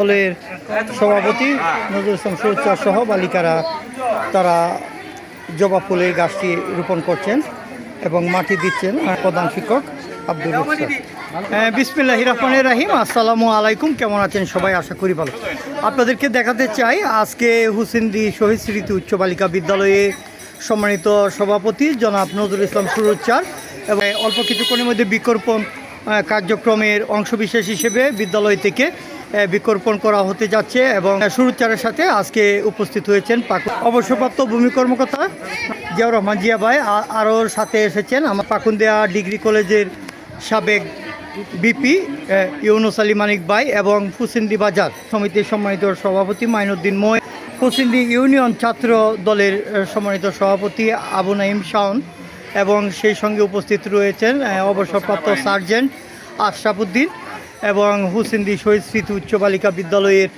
দলের সভাপতি নজরুল ইসলাম সুরচার সহ বালিকারা তারা জবা ফুলের গাছটি রোপণ করছেন এবং মাটি দিচ্ছেন প্রধান শিক্ষক আব্দুল বিসমিল্লাহ রহমানের রাহিম। আসসালামু আলাইকুম। কেমন আছেন সবাই? আশা করি ভালো। আপনাদেরকে দেখাতে চাই আজকে হুসেনদি শহীদ স্মৃতি উচ্চ বালিকা বিদ্যালয়ে সম্মানিত সভাপতি জনাব নজরুল ইসলাম সুরুচ্চার এবং অল্প কিছুক্ষণের মধ্যে আহ, কার্যক্রমের অংশবিশেষ হিসেবে বিদ্যালয় থেকে আহ, বৃক্ষরোপণ করা হতে যাচ্ছে এবং সুরুচ্চারের সাথে আজকে উপস্থিত হয়েছেন পাকু- অবসরপ্রাপ্ত ভূমি কর্মকর্তা জিয়াউর রহমান জিয়া ভাই আরও সাথে এসেছেন আমার পাকুন্দিয়া ডিগ্রি কলেজের সাবেক বিপি ইউনুস আলী মানিক ভাই এবং ফুসিন্দি বাজার সমিতির সম্মানিত সভাপতি মাইনুদ্দিন মোয় ফুসিন্দি ইউনিয়ন ছাত্র দলের সম্মানিত সভাপতি আবু নাইম শাওন এবং সেই সঙ্গে উপস্থিত রয়েছেন অবসরপ্রাপ্ত সার্জেন্ট আশরাফুদ্দিন এবং হুসিন্দি শহীদ স্মৃতি উচ্চ বালিকা বিদ্যালয়ের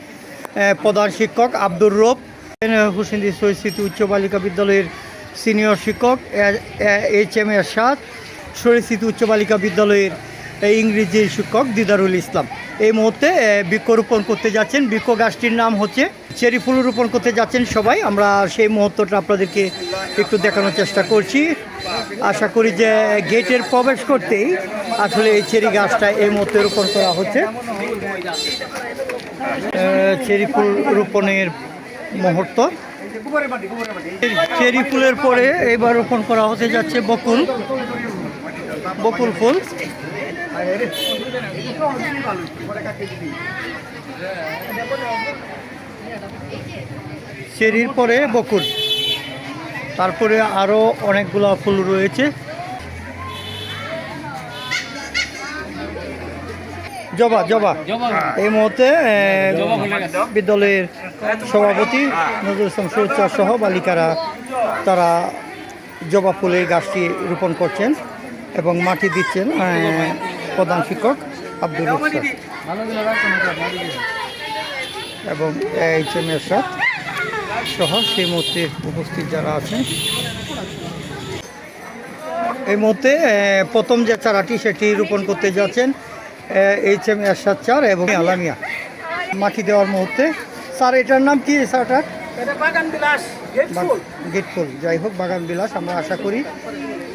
প্রধান শিক্ষক আব্দুর রব হুসিন্দি শহীদ স্মৃতি উচ্চ বালিকা বিদ্যালয়ের সিনিয়র শিক্ষক এইচ এম এরশাদ শহীদ স্মৃতি উচ্চ বালিকা বিদ্যালয়ের ইংরেজি শিক্ষক দিদারুল ইসলাম। এই মুহূর্তে বৃক্ষরোপণ করতে যাচ্ছেন। বৃক্ষ গাছটির নাম হচ্ছে চেরি ফুল রোপণ করতে যাচ্ছেন সবাই। আমরা সেই মুহূর্তটা আপনাদেরকে একটু দেখানোর চেষ্টা করছি। আশা করি যে গেটের প্রবেশ করতেই আসলে এই চেরি গাছটা এই মুহূর্তে রোপণ করা হচ্ছে। চেরি ফুল রোপণের মুহূর্ত। চেরি ফুলের পরে এবার রোপণ করা হতে যাচ্ছে বকুল। বকুল ফুল। চেরির পরে বকুল। তারপরে আরও অনেকগুলো ফুল রয়েছে। জবা জবা। এই মুহূর্তে বিদ্যালয়ের সভাপতি ইসলাম সুরচার সহ বালিকারা তারা জবা ফুলের গাছটি রোপণ করছেন এবং মাটি দিচ্ছেন প্রধান শিক্ষক আব্দুল এবং এইচ এম এরশাদ সহ সেই মুহূর্তে উপস্থিত যারা আছেন। এই মুহূর্তে প্রথম যে চারাটি সেটি রোপণ করতে যাচ্ছেন এইচ এম এরশাদ চার এবং আলামিয়া। মাটি দেওয়ার মুহূর্তে। স্যার এটার নাম কি স্যারটার এটা বাগান বিলাস গেট ফুল। গেট ফুল। যাই হোক বাগান বিলাস। আমরা আশা করি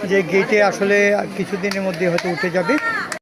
যে গেটে আসলে কিছুদিনের মধ্যে হয়তো উঠে যাবে।